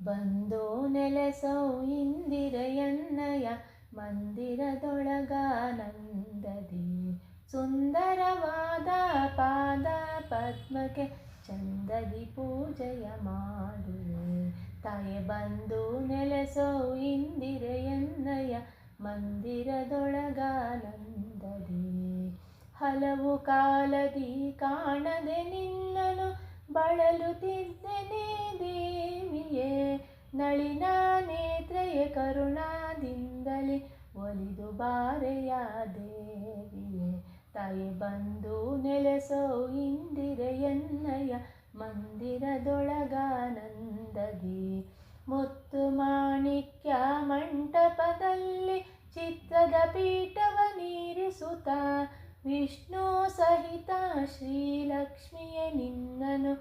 ಬಂದು ನೆಲೆಸೋ ಇಂದಿರೆಯನ್ನಯ ಮಂದಿರದೊಳಗಾನಂದದಿ ಸುಂದರವಾದ ಪಾದ ಪದ್ಮಕ್ಕೆ ಚಂದದಿ ಪೂಜೆಯ ಮಾಡುವೆ ತಾಯೆ ಬಂದು ನೆಲೆಸೋ ಇಂದಿರೆಯನ್ನಯ ಮಂದಿರದೊಳಗಾನಂದದಿ ಹಲವು ಕಾಲದಿ ಕಾಣದೆ ನಿನ್ನನು ಬಳಲುತ್ತಿದ್ದೆನೆ ದೇವಿಯೇ ನಳಿನ ನೇತ್ರಯ ಕರುಣಾದಿಂದಲೇ ಒಲಿದು ಬಾರೆಯ ದೇವಿಯೇ, ತಾಯಿ ಬಂದು ನೆಲೆಸೋ ಇಂದಿರೆಯನ್ನಯ ಮಂದಿರದೊಳಗಾನಂದದಿ ಮುತ್ತು ಮಾಣಿಕ್ಯ ಮಂಟಪದಲ್ಲಿ ಚಿತ್ರದ ಪೀಠವ ನೀರಿಸುತ್ತ ವಿಷ್ಣು ಸಹಿತ ಶ್ರೀಲಕ್ಷ್ಮಿಯ ನಿನ್ನನು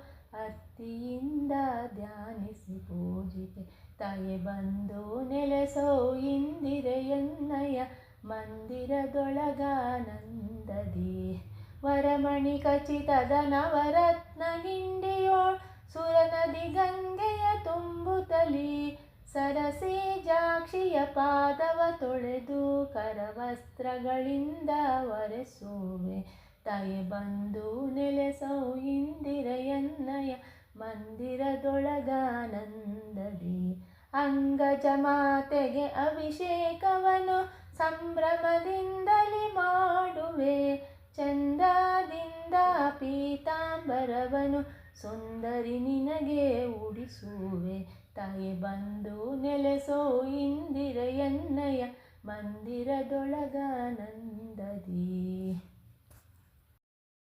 ಅರ್ತಿಯಿಂದ ಧ್ಯಾನಿಸಿ ಪೂಜಿತೆ. ತಾಯಿ ಬಂದು ನೆಲೆಸೋ ಇಂದಿರೆಯನ್ನಯ ಮಂದಿರದೊಳಗಾನಂದದಿ. ವರಮಣಿ ಖಚಿತದ ನವರತ್ನ ಗಿಂಡಿಯೋಳ್ ಸುರನದಿ ಗಂಗೆಯ ತುಂಬುತ್ತಲಿ ಸರಸಿ ಜಾಕ್ಷಿಯ ಪಾದವ ತೊಳೆದು ಕರವಸ್ತ್ರಗಳಿಂದ ಒರೆಸುವೆ. ತಾಯಿ ಬಂದು ನೆಲೆಸೋ ಇಂದಿರೆಯನ್ನಯ ಮಂದಿರದೊಳಗಾನಂದದಿ ಅಂಗಜ ಮಾತೆಗೆ ಅಭಿಷೇಕವನು ಸಂಭ್ರಮದಿಂದಲೇ ಮಾಡುವೆ. ಚಂದದಿಂದ ಪೀತಾಂಬರವನು ಸುಂದರಿ ನಿನಗೆ ಉಡಿಸುವೆ. ತಾಯಿ ಬಂದು ನೆಲೆಸೋ ಇಂದಿರ ಎನ್ನಯ್ಯ ಮಂದಿರದೊಳಗಾನಂದದಿ